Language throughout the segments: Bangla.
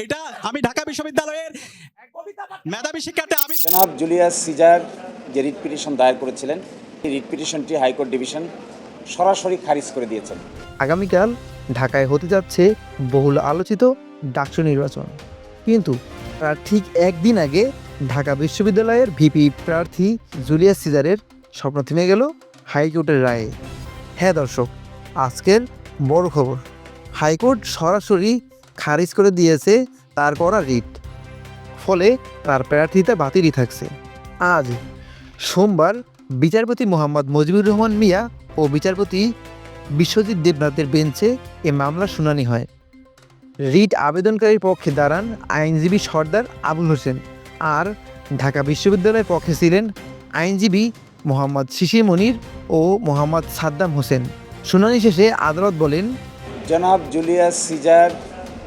এটা আমি ঢাকা বিশ্ববিদ্যালয়ের মেধাবী শিক্ষার্থী আমি জনাব জুলিয়াস সিজার যে রিট পিটিশন দায়ের করেছিলেন এই রিট পিটিশনটি হাইকোর্ট ডিভিশন সরাসরি খারিজ করে দিয়েছেন। আগামীকাল ঢাকায় হতে যাচ্ছে বহুল আলোচিত ডাকসু নির্বাচন। কিন্তু তার ঠিক একদিন আগে ঢাকা বিশ্ববিদ্যালয়ের ভিপি প্রার্থী জুলিয়াস সিজারের স্বপ্ন থেমে গেল হাইকোর্টের রায়ে। হ্যাঁ দর্শক আজকের বড় খবর। হাইকোর্ট সরাসরি খারিজ করে দিয়েছে তার করা রিট। ফলে তার প্রার্থিতা বাতিলই থাকছে। আজ সোমবার বিচারপতি মোহাম্মদ মজিবুর রহমান মিয়া ও বিচারপতি বিশ্বজিৎ দেবনাথের বেঞ্চে এ মামলার শুনানি হয়। রিট আবেদনকারীর পক্ষে দাঁড়ান আইনজীবী সর্দার আবুল হোসেন আর ঢাকা বিশ্ববিদ্যালয়ের পক্ষে ছিলেন আইনজীবী মোহাম্মদ শিশির মনির ও মোহাম্মদ সাদ্দাম হোসেন। শুনানি শেষে আদালত বলেন, জনাব জুলিয়াস সিজার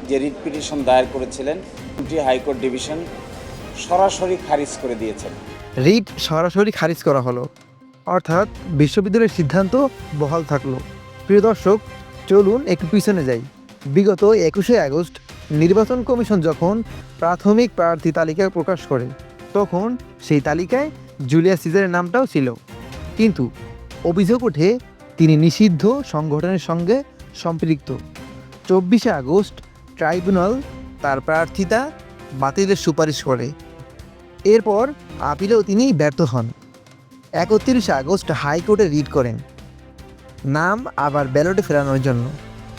যে রিট পিটিশন দায়ের করেছিলেন, দুটি হাইকোর্ট ডিভিশন সরাসরি খারিজ করে দিয়েছেন। রিট সরাসরি খারিজ করা হলো। অর্থাৎ বিশ্ববিদ্যালয়ের সিদ্ধান্ত বহাল থাকল। প্রিয় দর্শক, চলুন একটু পিছনে যাই। বিগত একুশে আগস্ট নির্বাচন কমিশন যখন প্রাথমিক প্রার্থী তালিকা প্রকাশ করে, তখন সেই তালিকায় জুলিয়াস সিজারের নামটাও ছিল। কিন্তু অভিযোগ ওঠে, তিনি নিষিদ্ধ সংগঠনের সঙ্গে সম্পৃক্ত। চব্বিশে আগস্ট ট্রাইব্যুনাল তার প্রার্থিতা বাতিলের সুপারিশ করে। এরপর আপিলেও তিনি ব্যর্থ হন। একত্রিশে আগস্ট হাইকোর্টে রিট করেন। নাম আবার ব্যালটে ফেরানোর জন্য।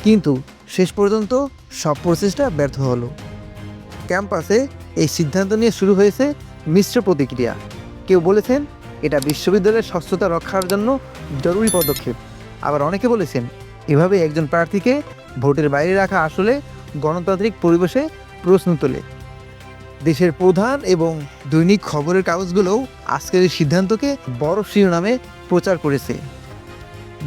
কিন্তু শেষ পর্যন্ত সব প্রচেষ্টা ব্যর্থ হলো। ক্যাম্পাসে এই সিদ্ধান্ত নিয়ে শুরু হয়েছে মিশ্র প্রতিক্রিয়া। কেউ বলেছেন এটা বিশ্ববিদ্যালয়ের স্বচ্ছতা রক্ষার জন্য জরুরি পদক্ষেপ। আবার অনেকে বলেছেন, এভাবে একজন প্রার্থীকে ভোটের বাইরে রাখা আসলে গণতান্ত্রিক পরিবেশে প্রশ্ন তোলে। দেশের প্রধান এবং দৈনিক খবরের কাগজগুলোও আজকের এই সিদ্ধান্তকে বড় শিরোনামে প্রচার করেছে।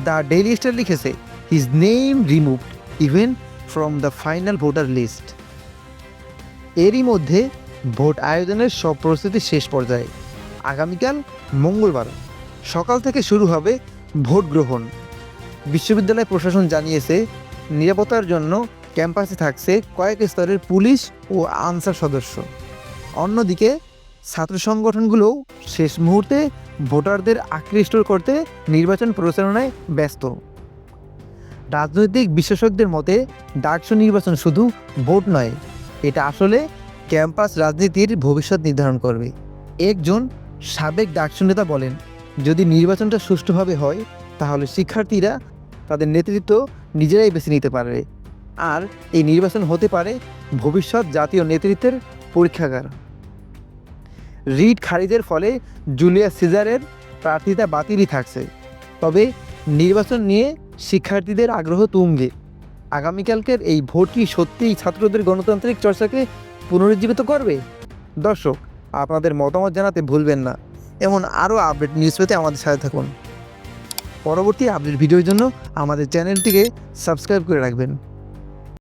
দ্য ডেইলি স্টার লিখেছে, his name removed, even from the final voter list. এরই মধ্যে ভোট আয়োজনের সব প্রস্তুতি শেষ পর্যায়ে। আগামীকাল মঙ্গলবার সকাল থেকে শুরু হবে ভোট গ্রহণ। বিশ্ববিদ্যালয় প্রশাসন জানিয়েছে, নিরাপত্তার জন্য ক্যাম্পাসে থাকছে কয়েক স্তরের পুলিশ ও আনসার সদস্য। অন্যদিকে ছাত্র সংগঠনগুলোও শেষ মুহূর্তে ভোটারদের আকৃষ্ট করতে নির্বাচন প্রচারণায় ব্যস্ত। রাজনৈতিক বিশেষজ্ঞদের মতে, ডাকসু নির্বাচন শুধু ভোট নয়, এটা আসলে ক্যাম্পাস রাজনীতির ভবিষ্যৎ নির্ধারণ করবে। একজন সাবেক ডাকসু নেতা বলেন, যদি নির্বাচনটা সুষ্ঠুভাবে হয়, তাহলে শিক্ষার্থীরা তাদের নেতৃত্ব নিজেরাই বেছে নিতে পারবে। আর এই নির্বাচন হতে পারে ভবিষ্যৎ জাতীয় নেতৃত্বের পরীক্ষাগার। রিট খারিজের ফলে জুলিয়াস সিজারের প্রার্থিতা বাতিলই থাকছে। তবে নির্বাচন নিয়ে শিক্ষার্থীদের আগ্রহ তুঙ্গে। আগামীকালকের এই ভোট কি সত্যিই ছাত্রদের গণতান্ত্রিক চর্চাকে পুনরুজ্জীবিত করবে? দর্শক, আপনাদের মতামত জানাতে ভুলবেন না। এমন আরও আপডেট নিউজ পেতে আমাদের সাথে থাকুন। পরবর্তী আপডেট ভিডিওর জন্য আমাদের চ্যানেলটিকে সাবস্ক্রাইব করে রাখবেন।